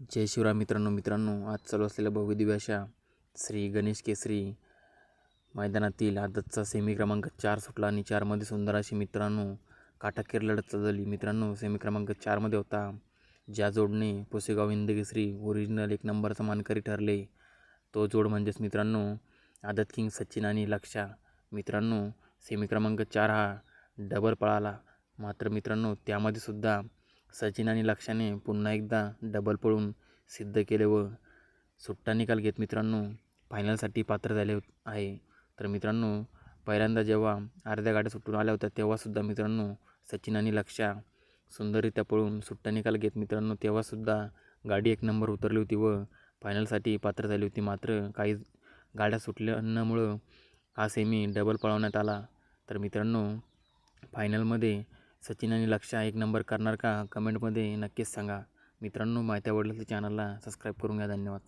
जय शिवराय मित्रांनो मित्रांनो आज चालू असलेल्या भव्य अशा श्री गणेश केसरी मैदानातील आदतचा सेमी क्रमांक चार सुटला आणि चारमध्ये सुंदर अशी मित्रांनो काटाकेर लढत चालली. मित्रांनो सेमी क्रमांक चारमध्ये होता. ज्या जोडने पुसेगाव हिंदकेसरी ओरिजिनल एक नंबरचा मानकरी ठरले तो जोड म्हणजेच मित्रांनो आदत किंग सचिन आणि लक्षा. मित्रांनो सेमी क्रमांक चार हा डबल पळाला. मात्र मित्रांनो त्यामध्ये सुद्धा सचिन आणि लक्ष्याने पुन्हा एकदा डबल पळून सिद्ध केले व सुट्टा निकाल घेत मित्रांनो फायनलसाठी पात्र झाले आहे. तर मित्रांनो पहिल्यांदा जेव्हा अर्ध्या गाड्या सुटून आल्या होत्या तेव्हासुद्धा मित्रांनो सचिन आणि लक्षा सुंदररित्या पळून सुट्टा निकाल घेत मित्रांनो तेव्हासुद्धा गाडी एक नंबर उतरली होती व फायनलसाठी पात्र झाली होती. मात्र काही गाड्या सुटल्यामुळं हा सेमी डबल पळवण्यात आला. तर मित्रांनो फायनलमध्ये सचिन आणि लक्षा एक नंबर करणार का? कमेंटमध्ये नक्कीच सांगा. मित्रांनो माहिती आवडलं तर चॅनलला सबस्क्राईब करून घ्या. धन्यवाद.